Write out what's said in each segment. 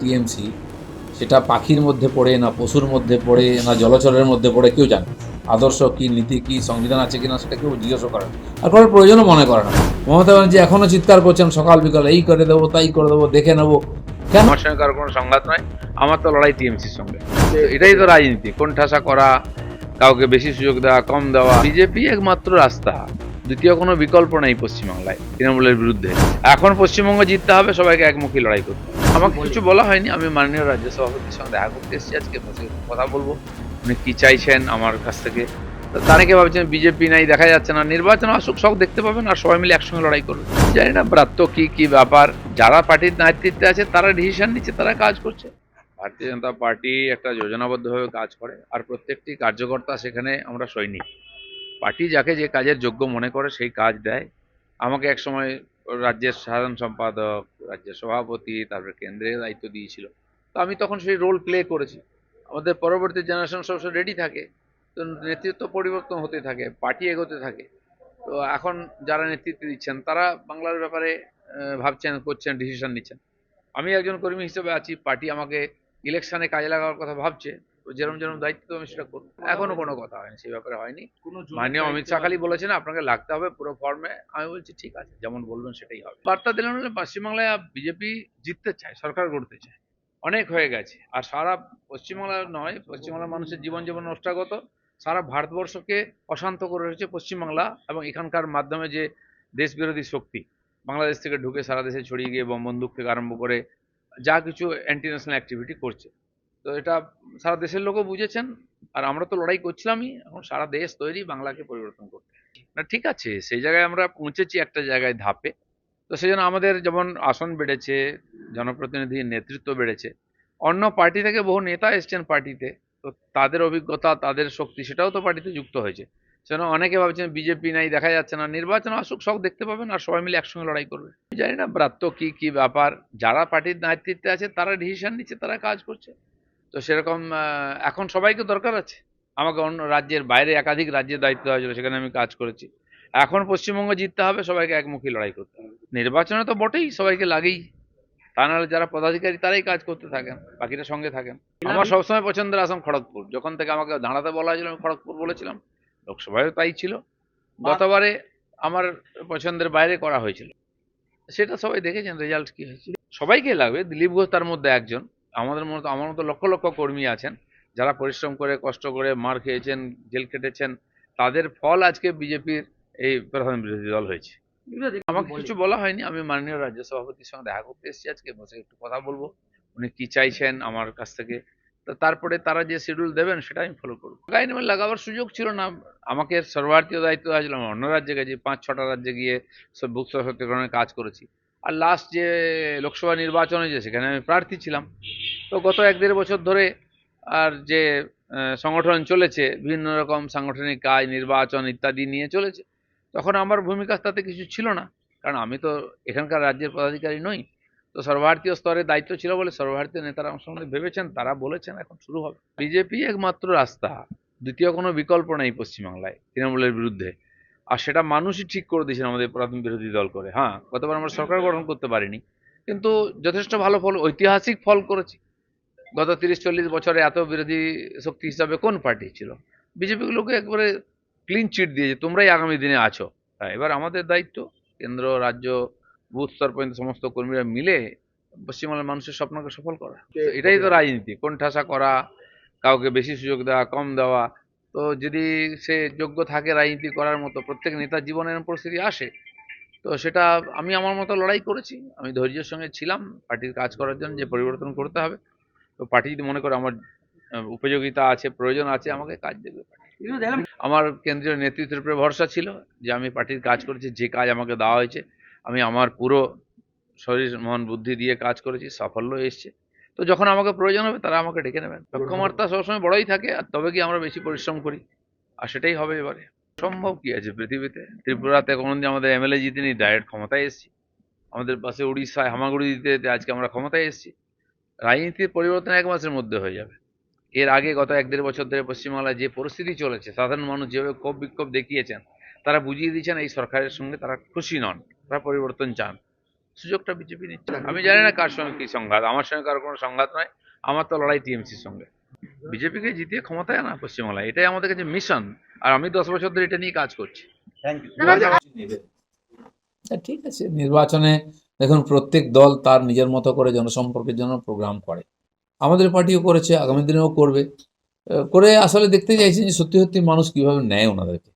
TMC, সেটা পাখির মধ্যে পড়ে না পশুর মধ্যে পড়ে না জলচরের মধ্যে পড়ে, কেউ জানে আদর্শ কি, নীতি কি, সংবিধান আছে কিনা সেটা কেউ জিজ্ঞাসা করে না। আর করার প্রয়োজনও মনে করে না। মমতা ব্যানার্জি এখনও চিৎকার করছেন, সকাল বিকাল এই করে দেবো, তাই করে দেবো, দেখে নেব। কেন? আমার সঙ্গে কারও কোনো সংঘাত নয়। আমার তো লড়াই টিএমসির সঙ্গে। এটাই তো রাজনীতি। কোন ঠাসা করা, কাউকে বেশি সুযোগ দেওয়া, কম দেওয়া, বিজেপি একমাত্র রাস্তা। দ্বিতীয় কোনো বিকল্প নেই পশ্চিমবাংলায় তৃণমূলের বিরুদ্ধে। এখন পশ্চিমবঙ্গ জিততে হবে, সবাইকে একমুখী লড়াই করতে। আমাকে কিছু বলা হয়নি, আমি মাননীয় রাজ্য সভাপতির সঙ্গে দেখা করতে এসেছি আজকে কথা বলব। উনি কি চাইছেন আমার কাছ থেকে? তো তাদেরকে ভাবছেন বিজেপি নাই, দেখা যাচ্ছে না। নির্বাচন আসুক, সব দেখতে পাবেন আর সবাই মিলে একসঙ্গে লড়াই করবে। জানি না ব্রাত্য কি কি ব্যাপার। যারা পার্টির নেতৃত্বে আছে, তারা ডিসিশন নিচ্ছে, তারা কাজ করছে। ভারতীয় জনতা পার্টি একটা যোজনাবদ্ধভাবে কাজ করে, আর প্রত্যেকটি কার্যকর্তা সেখানে আমরা সৈনিক। পার্টি যাকে যে কাজের যোগ্য মনে করে সেই কাজ দেয়। আমাকে এক সময় রাজ্যের সাধারণ সম্পাদক, রাজ্যের সভাপতি, তারপরে কেন্দ্রের দায়িত্ব দিয়েছিল। তো আমি তখন সেই রোল প্লে করেছি। আমাদের পরবর্তী জেনারেশন সবসময় রেডি থাকে। তো নেতৃত্ব পরিবর্তন হতে থাকে পার্টি এগোতে থাকে। তো এখন যারা নেতৃত্ব দিচ্ছেন, তারা বাংলার ব্যাপারে ভাবছেন, করছেন ডিসিশন নিচ্ছেন। আমি একজন কর্মী হিসেবে আছি পার্টি আমাকে ইলেকশানে কাজে লাগানোর কথা ভাবছে। যেরকম যেরকম দায়িত্ব আমি সেটা করব। এখনও কোনো কথা হয়নি সেই ব্যাপারে হয়নি। মাননীয় অমিত শাহ খালি বলেছেন আপনাকে লাগতে হবে পুরো ফর্মে। আমি বলছি ঠিক আছে যেমন বলবেন সেটাই হবে। বার্তা দিলেন হলে পশ্চিমবাংলায় বিজেপি জিততে চায় সরকার গড়তে চায়। অনেক হয়ে গেছে। আর সারা পশ্চিমবাংলা নয় পশ্চিমবাংলার মানুষের জীবন জীবন নষ্টাগত। সারা ভারতবর্ষকে অশান্ত করে রেখেছে পশ্চিমবাংলা এবং এখানকার মাধ্যমে যে দেশ বিরোধী শক্তি বাংলাদেশ থেকে ঢুকে সারা দেশে ছড়িয়ে গিয়ে বোম বন্দুক থেকে আরম্ভ করে যা কিছু অ্যান্টি ন্যাশনাল অ্যাক্টিভিটি করছে। তো এটা সারা দেশের লোকও বুঝেছেন, আর আমরা তো লড়াই করছিলামই, এখন সারা দেশ তৈরি বাংলাকে পরিবর্তন করতে। না, ঠিক আছে, সেই জায়গায় আমরা পৌঁছেছি একটা জায়গায় ধাপে। তো সেই জন্য আমাদের যেমন আসন বেড়েছে, জনপ্রতিনিধির নেতৃত্ব বেড়েছে, অন্য পার্টি থেকে বহু নেতা এসছেন পার্টিতে, তো তাদের অভিজ্ঞতা, তাদের শক্তি সেটাও তো পার্টিতে যুক্ত হয়েছে। সেজন্য অনেকে ভাবছেন বিজেপি নাই, দেখা যাচ্ছে না, নির্বাচন আসুক, সব দেখতে পাবেন আর সবাই মিলে একসঙ্গে লড়াই করবে। জানি না ব্রাত্য কি কি ব্যাপার, যারা পার্টির নেতৃত্বে আছে, তারা ডিসিশন নিচ্ছে, তারা কাজ করছে। তো সেরকম এখন সবাইকে দরকার আছে। আমাকে অন্য রাজ্যের বাইরে একাধিক রাজ্যের দায়িত্ব হয়েছিল, সেখানে আমি কাজ করেছি। এখন পশ্চিমবঙ্গ জিততে হবে, সবাইকে একমুখী লড়াই করতে হবে। নির্বাচনে তো বটেই, সবাইকে লাগেই। তা নাহলে যারা পদাধিকারী, তারাই কাজ করতে থাকেন, বাকিরা সঙ্গে থাকেন। আমার সবসময় পছন্দের আসাম খড়গপুর। যখন থেকে আমাকে দাঁড়াতে বলা হয়েছিল, আমি খড়গপুর বলেছিলাম। লোকসভায়ও তাই ছিল। গতবারে আমার পছন্দের বাইরে করা হয়েছিল। সেটা সবাই দেখেছেন, রেজাল্ট কি হয়েছে সবাইকে লাগবে, দিলীপ ঘোষ তার মধ্যে একজন। আমাদের মতো আমার মতো লক্ষ লক্ষ কর্মী আছেন যারা পরিশ্রম করে কষ্ট করে মার খেয়েছেন জেল কেটেছেন তাদের ফল আজকে বিজেপির এই প্রধান বিরোধী দল হয়েছে। আমাকে কিছু বলা হয়নি আমি মাননীয় রাজ্য সভাপতির সঙ্গে দেখা করতে এসেছি আজকে বসে একটু কথা বলব উনি কি চাইছেন আমার কাছ থেকে। তো তারপরে তারা যে শিডিউল দেবেন সেটা আমি ফলো করব। আইন লাগাবার সুযোগ ছিল না আমাকে সর্বার্থীয় দায়িত্ব আসলাম অন্য রাজ্যে গেছি পাঁচ ছটা রাজ্যে গিয়ে সব বুক সশক্তিকরণের কাজ করেছি। আর লাস্ট যে লোকসভা নির্বাচন হয়েছে সেখানে আমি প্রার্থী ছিলাম, তো গত এক দেড় বছর ধরে আর যে সংগঠন চলেছে, বিভিন্ন রকম সাংগঠনিক কাজ নির্বাচন ইত্যাদি নিয়ে চলেছে, তখন আমার ভূমিকা তাতে কিছু ছিল না। কারণ আমি তো এখানকার রাজ্যের পদাধিকারী নই, তো সর্বভারতীয় স্তরে দায়িত্ব ছিল বলে সর্বভারতীয় নেতারা আমার সঙ্গে ভেবেছেন, তারা বলেছেন, এখন শুরু হবে। বিজেপি একমাত্র রাস্তা, দ্বিতীয় কোনো বিকল্প নেই পশ্চিমবাংলায়, তৃণমূলের বিরুদ্ধে। আর সেটা মানুষই ঠিক করে দিয়েছেন আমাদের প্রধান বিরোধী দল করে। হ্যাঁ গতবার আমরা সরকার গঠন করতে পারিনি কিন্তু যথেষ্ট ভালো ফল ঐতিহাসিক ফল করেছি। গত তিরিশ চল্লিশ বছরে এত বিরোধী শক্তি হিসাবে কোন পার্টি ছিল? বিজেপিগুলোকে একবারে ক্লিন চিট দিয়েছে তোমরাই আগামী দিনে আছো। হ্যাঁ এবার আমাদের দায়িত্ব কেন্দ্র রাজ্য বুথ স্তর পর্যন্ত সমস্ত কর্মীরা মিলে পশ্চিমবাংলার মানুষের স্বপ্নকে সফল করা। এটাই তো রাজনীতি কোন ঠাসা করা কাউকে বেশি সুযোগ দেওয়া কম দেওয়া তো যদি সে যোগ্য থাকে রাজনীতি করার মতো, প্রত্যেক নেতার জীবনে এরকম পরিস্থিতি আসে, তো সেটা আমি আমার মতো লড়াই করেছি। আমি ধৈর্যের সঙ্গে ছিলাম, পার্টির কাজ করার জন্য যে পরিবর্তন করতে হবে। তো পার্টি যদি মনে করে আমার উপযোগিতা আছে, প্রয়োজন আছে, আমাকে কাজ দেবে আমার কেন্দ্রীয় নেতৃত্বের উপরে ভরসা ছিল যে আমি পার্টির কাজ করেছি, যে কাজ আমাকে দেওয়া হয়েছে, আমি আমার পুরো শরীর, মন, বুদ্ধি দিয়ে কাজ করেছি, সাফল্য এসছে। তো যখন আমাকে প্রয়োজন হবে তারা আমাকে ডেকে নেবেন। লক্ষ্যমাত্রা সবসময় বড়ই থাকে আর তবে কি আমরা বেশি পরিশ্রম করি? আর সেটাই হবে এবারে। সম্ভব কি আছে পৃথিবীতে? ত্রিপুরাতে কোনোদিন আমাদের এমএলএ জিতিনি ডাইরেক্ট ক্ষমতায় এসেছি। আমাদের পাশে উড়িষ্যায় হামাগুড়ি দিতে দিতে আজকে আমরা ক্ষমতায় এসেছি। রাজনীতির পরিবর্তন এক মাসের মধ্যে হয়ে যাবে। এর আগে গত এক দেড় বছর ধরে পশ্চিমবাংলায় যে পরিস্থিতি চলেছে সাধারণ মানুষ যেভাবে ক্ষোভ বিক্ষোভ দেখিয়েছেন তারা বুঝিয়ে দিয়েছেন এই সরকারের সঙ্গে তারা খুশি নন তারা পরিবর্তন চান। সুযোগটা বিজেপি নিচ্ছে। আমি জানি না কার সঙ্গে কি সংঘাত। আমার সঙ্গে কারও কোনো সংঘাত নয়। আমার তো লড়াই টিএমসির সঙ্গে। বিজেপিকে জিতিয়ে ক্ষমতায় আনা পশ্চিমবাংলায় এটাই আমাদের কাছে মিশন আর আমি দশ বছর ধরে এটা নিয়ে কাজ করছি। হ্যাঁ, ঠিক আছে। নির্বাচনে দেখুন প্রত্যেক দল তার নিজের মতো করে জনসম্পর্কের জন্য প্রোগ্রাম করে। আমাদের পার্টিও করেছে আগামী দিনেও করবে। করে আসলে দেখতে চাইছি যে সত্যি সত্যি মানুষ কীভাবে নেয় ওনাদেরকে।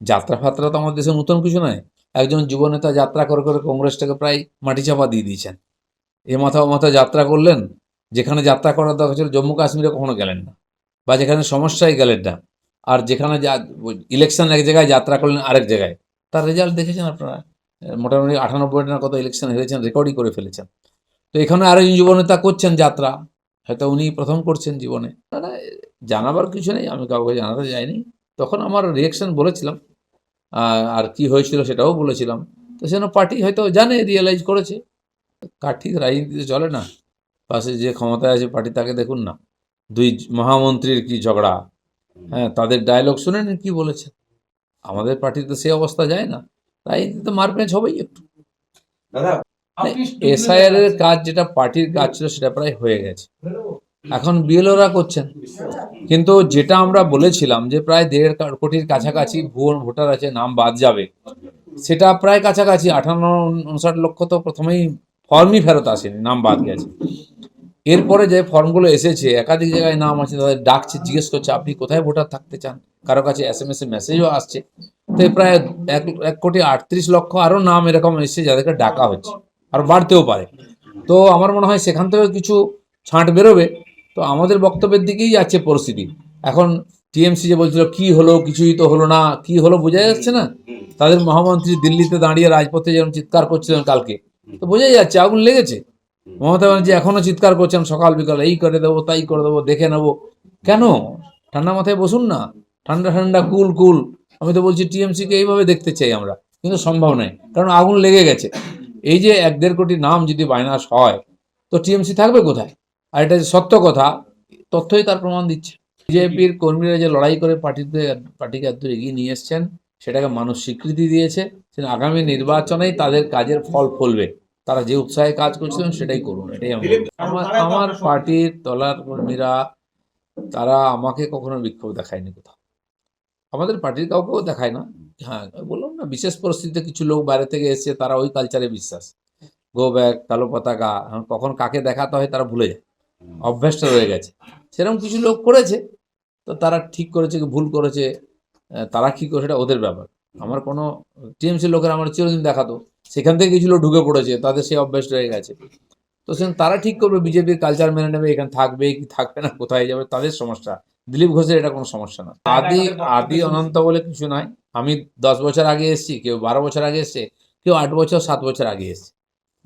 যাত্রা ফাত্রা তো আমাদের দেশে নতুন কিছু নয়। একজন যুবনেতা যাত্রা করে করে কংগ্রেসটাকে প্রায় মাটি চাপা দিয়ে দিয়েছেন। এ মাথা মাথা যাত্রা করলেন যেখানে যাত্রা করার দরকার ছিল জম্মু কাশ্মীরে কখনো গেলেন না বা যেখানে সমস্যায় গেলেন না আর যেখানে যা ইলেকশন এক জায়গায় যাত্রা করলেন আরেক জায়গায়। তার রেজাল্ট দেখেছেন আপনারা? মোটামুটি আটানব্বইটা কত ইলেকশন হেরেছেন রেকর্ডই করে ফেলেছেন। তো এখানে আরও যুবনেতা করছেন যাত্রা হয়তো উনি প্রথম করছেন জীবনে। না, জানাবার কিছু নেই আমি কাউকে জানাতে যাইনি। তখন আমার রিয়েকশন বলেছিলাম আর কি হয়েছিল সেটাও বলেছিলাম। তো সেজন্য পার্টি হয়তো জানে রিয়েলাইজ করেছে। কাঠি রাজনীতিতে চলে না। পাশে যে ক্ষমতায় আছে পার্টি তাকে দেখুন না। দুই মহামন্ত্রীর কি ঝগড়া? হ্যাঁ তাদের ডায়লগ শুনে নিন কি বলেছে। আমাদের পার্টিতে সে অবস্থা যায় না। রাজনীতিতে মারপ্যাঁচ হবেই একটু। দাদা এসআইআর এর কাজ যেটা পার্টির কাজ ছিল সেটা প্রায় হয়ে গেছে। এখন বিএলওরা করছেন। কিন্তু যেটা আমরা বলেছিলাম যে প্রায় দেড় কোটির কাছাকাছি ভুয়ো ভোটার আছে, নাম বাদ যাবে। সেটা প্রায় কাছাকাছি, আঠান্ন, উনষাট লক্ষ তো প্রথমেই ফর্মই ফেরত আসেনি, নাম বাদ গেছে। এরপরে যে ফর্মগুলো এসেছে, একাধিক জায়গায় নাম আছে, তাদের ডাকছে, জিজ্ঞেস করছে, আপনি কোথায় ভোটার থাকতে চান? কারও কাছে এস এম এস এ মেসেজও আসছে। তো প্রায় এক এক কোটি আটত্রিশ লক্ষ আরও নাম এরকম এসছে, যাদেরকে ডাকা হচ্ছে, আর বাড়তেও পারে। তো আমার মনে হয় সেখান থেকে কিছু ছাঁট বেরোবে। তো আমাদের বক্তব্যের দিকেই যাচ্ছে পরিস্থিতি। এখন টিএমসি যে বলছিল, কি হলো? কিছুই তো হলো না। কি হলো বোঝা যাচ্ছে না? তাদের মহামন্ত্রী দিল্লিতে দাঁড়িয়ে রাজপথে যেমন চিৎকার করছিলেন কালকে, তো বোঝাই যাচ্ছে, আগুন লেগেছে। মমতা ব্যানার্জি এখনও চিৎকার করছেন, সকাল বিকাল এই করে দেবো, তাই করে দেবো, দেখে নেব। কেন? ঠান্ডা মাথায় বসুন না। ঠান্ডা ঠান্ডা, কুল কুল। আমি তো বলছি, টিএমসিকে এইভাবে দেখতে চাই আমরা, কিন্তু সম্ভব নয়, কারণ আগুন লেগে গেছে। এই যে এক দেড় কোটি নাম যদি বাইনাস হয়, তো টিএমসি থাকবে কোথায়? আর এটা যে সত্য কথা তথ্যই তার প্রমাণ দিচ্ছে। বিজেপির কর্মীরা যে লড়াই করে পার্টিতে পার্টিকে এত এগিয়ে নিয়ে এসছেন সেটাকে মানুষ স্বীকৃতি দিয়েছে যে আগামী নির্বাচনেই তাদের কাজের ফল ফলবে। তারা যে উৎসাহে কাজ করছিলেন সেটাই করুন এটাই আমি আমার আমার পার্টির তলার কর্মীরা তারা আমাকে কখনো বিক্ষোভ দেখায়নি কোথাও। আমাদের পার্টির কাউকেও দেখায় না। হ্যাঁ বললাম না বিশেষ পরিস্থিতিতে কিছু লোক বাইরে থেকে এসেছে তারা ওই কালচারে বিশ্বাস। গো ব্যাগ কালো পতাকা কখন কাকে দেখাতে হয় তারা ভুলে যায়। অভ্যাসটা রয়ে গেছে। সেরকম কিছু লোক করেছে তো তারা ঠিক করেছে কি ভুল করেছে তারা কি করে সেটা ওদের ব্যাপার। আমার কোনো টিএমসি লোকের আমার চিরদিন দেখাতো। সেখান থেকে কিছু লোক ঢুকে পড়েছে তাদের সেই অভ্যাস রয়ে গেছে। তো সেখানে তারা ঠিক করবে বিজেপির কালচার মেনে নেবে এখানে থাকবে কি থাকবে না কোথায় যাবে তাদের সমস্যা। দিলীপ ঘোষের এটা কোনো সমস্যা না। আদি আদি অনন্ত বলে কিছু নয় আমি দশ বছর আগে এসেছি কেউ বারো বছর আগে এসছে কেউ আট বছর সাত বছর আগে এসছে।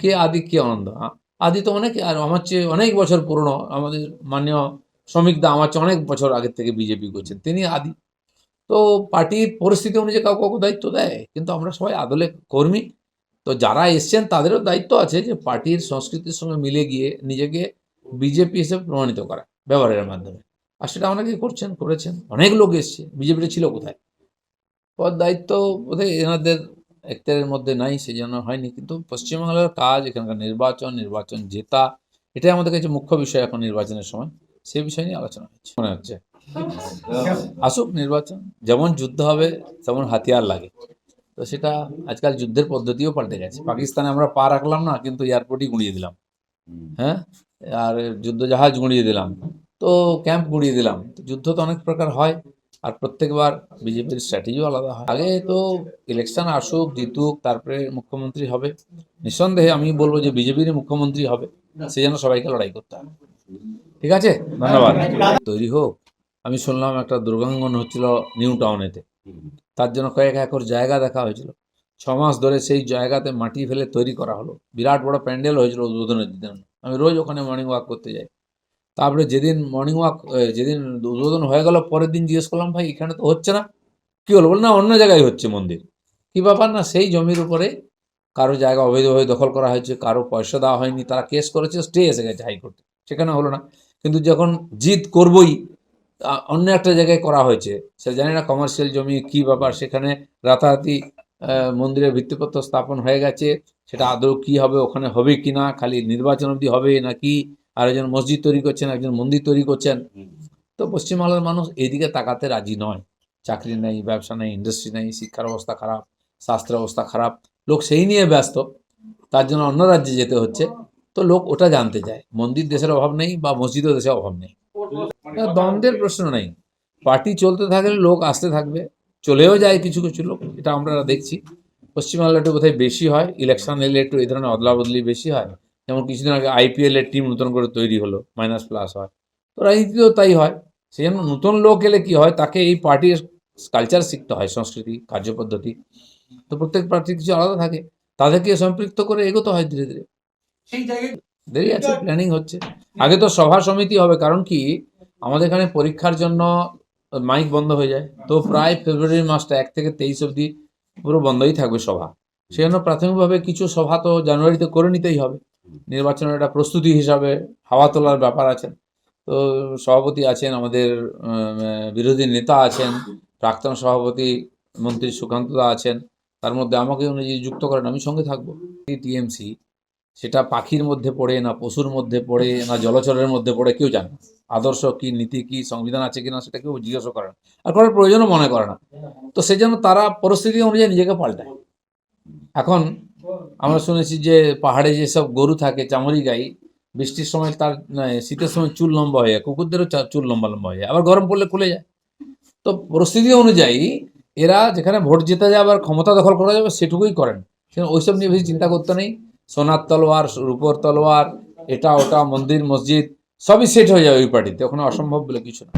কে আদি কে আ- আদি তো অনেক, আর আমার চেয়ে অনেক বছর পুরনো, আমাদের মাননীয় শ্রমিক দা আমার চেয়ে অনেক বছর আগের থেকে বিজেপি করছেন, তিনি আদি। তো পার্টির পরিস্থিতি অনুযায়ী কাউকে কাউকে দায়িত্ব দেয়, কিন্তু আমরা সবাই আদলে কর্মী। তো যারা এসছেন তাদেরও দায়িত্ব আছে যে পার্টির সংস্কৃতির সঙ্গে মিলে গিয়ে নিজেকে বিজেপি হিসেবে প্রমাণিত করা, ব্যবহারের মাধ্যমে। আর সেটা অনেকেই করছেন, করেছেন, অনেক লোক এসছে, বিজেপিটা ছিল কোথায়? পদ দায়িত্ব বোধহয় এনাদের একটারের মধ্যে নাই সেই জন্য হয়নি। কিন্তু পশ্চিমবাংলার কাজ, এখানকার নির্বাচন নির্বাচন জেতা, এটাই আমাদের কাছে মুখ্য বিষয় এখন নির্বাচনের সময়। সেই বিষয় নিয়ে আলোচনা হচ্ছে মনে হচ্ছে। আসুক নির্বাচন, যেমন যুদ্ধ হবে, তেমন হাতিয়ার লাগে। তো সেটা আজকাল যুদ্ধের পদ্ধতিও পাল্টে গেছে। পাকিস্তানে আমরা পা রাখলাম না, কিন্তু এয়ারপোর্টই গুঁড়িয়ে দিলাম। হ্যাঁ? আর যুদ্ধ জাহাজ গুঁড়িয়ে দিলাম। তো ক্যাম্প গুঁড়িয়ে দিলাম। যুদ্ধ তো অনেক প্রকার হয়। আর প্রত্যেকবার বিজেপির স্ট্র্যাটেজিও আলাদা হয়। আগে তো ইলেকশন আসুক জিতুক তারপরে মুখ্যমন্ত্রী হবে। নিঃসন্দেহে আমি বলব যে বিজেপির মুখ্যমন্ত্রী হবে সেই জন্য সবাইকে লড়াই করতে হবে ঠিক আছে? ধন্যবাদ। তৈরি হোক। আমি শুনলাম একটা দুর্গাঙ্গন হচ্ছিল নিউ টাউনেতে। তার জন্য কয়েক একর জায়গা দেখা হয়েছিল। ছ মাস ধরে সেই জায়গাতে মাটি ফেলে তৈরি করা হলো। বিরাট বড় প্যান্ডেল হয়েছিল উদ্বোধনের জন্য আমি রোজ ওখানে মর্নিং ওয়াক করতে যাই। তারপরে যেদিন মর্নিং ওয়াক যেদিন উদ্বোধন হয়ে গেল, পরের দিন জিজ্ঞেস করলাম, ভাই, এখানে তো হচ্ছে না? কি হলো বল না, অন্য জায়গায় হচ্ছে মন্দির। কি ব্যাপার? না, সেই জমির উপরে কারও জায়গা অবৈধভাবে দখল করা হয়েছে, কারও পয়সা দেওয়া হয়নি, তারা কেস করেছে স্টে এসে গেছে হাইকোর্টে সেখানে হলো না। কিন্তু যখন জিত করবই অন্য একটা জায়গায় করা হয়েছে, সে জানি না কমার্শিয়াল জমি কি ব্যাপার, সেখানে রাতারাতি মন্দিরের ভিত্তিপত্র স্থাপন হয়ে গেছে, সেটা আদৌ কি হবে, ওখানে হবে কি না, খালি নির্বাচন অবধি হবে নাকি আর একজন মসজিদ তৈরি করছেন একজন মন্দির তৈরি করছেন। তো পশ্চিমবাংলার মানুষ এদিকে তাকাতে রাজি নয়। চাকরি নেই ব্যবসা নেই ইন্ডাস্ট্রি নেই শিক্ষার অবস্থা খারাপ স্বাস্থ্যের অবস্থা খারাপ। লোক সেই নিয়ে ব্যস্ত তার জন্য অন্য রাজ্যে যেতে হচ্ছে। তো লোক ওটা জানতে চায়। মন্দির দেশের অভাব নেই বা মসজিদও দেশের অভাব নেই। দ্বন্দ্বের প্রশ্ন নেই। পার্টি চলতে থাকলে লোক আসতে থাকবে চলেও যায় কিছু কিছু লোক এটা আমরা দেখছি। পশ্চিমবাংলা একটু বোধহয় বেশি হয় ইলেকশন এলে একটু এই ধরনের অদলা বদলি বেশি হয়। যেমন কিছুদিন আগে আইপিএল এর টিম নতুন করে তৈরি হলো মাইনাস প্লাস হয়। তো রাজনীতিতেও তাই হয়। সেই জন্য নতুন লোক এলে কি হয়? তাকে এই পার্টির কালচার শিখতে হয় সংস্কৃতি কার্যপদ্ধতি। তো প্রত্যেক পার্টির কিছু আলাদা থাকে। তাদেরকে সম্পৃক্ত করে এগোতে হয় ধীরে ধীরে। সেই জায়গায় দেরি আছে প্ল্যানিং হচ্ছে। আগে তো সভা সমিতি হবে কারণ কি? আমাদের এখানে পরীক্ষার জন্য মাইক বন্ধ হয়ে যায়। তো প্রায় ফেব্রুয়ারি মাসটা এক থেকে তেইশ অবধি পুরো বন্ধই থাকবে সভা। সেই জন্য প্রাথমিকভাবে কিছু সভা তো জানুয়ারিতে করে নিতেই হবে। নির্বাচনের একটা প্রস্তুতি হিসাবে হাওয়া তোলার ব্যাপার আছে। তো সভাপতি আছেন, আমাদের বিরোধী নেতা আছেন, প্রাক্তন সভাপতি মন্ত্রী সুকান্ত দা আছেন। তার মধ্যে আমাকে উনি যদি যুক্ত করেন, আমি সঙ্গে থাকব। টিএমসি, সেটা পাখির মধ্যে পড়ে না পশুর মধ্যে পড়ে না জলচরের মধ্যে পড়ে, কেউ জানে আদর্শ কি, নীতি কি, সংবিধান আছে কিনা, সেটা কেউ জিজ্ঞাসা করে না। আর করার প্রয়োজনও মনে করে না। তো সেই জন্য তারা পরিস্থিতি অনুযায়ী নিজেকে পাল্টায়। এখন আমরা শুনেছি যে পাহাড়ে যেসব গরু থাকে, চামড়ি গাই, বৃষ্টির সময় তার শীতের সময় চুল লম্বা হয়ে যায়, কুকুরদেরও চুল লম্বা লম্বা হয়ে যায়, আবার গরম পড়লে খুলে যায়। তো পরিস্থিতি অনুযায়ী এরা যেখানে ভোট জিতে যায়, আবার ক্ষমতা দখল করা যাবে সেটুকুই করেন। ওইসব নিয়ে বেশি চিন্তা করতে নেই। সোনার তলোয়ার, রূপোর তলোয়ার, এটা ওটা, মন্দির, মসজিদ, সবই সেট হয়ে যাবে ওই পার্টিতে ওখানে অসম্ভব বলে কিছু না।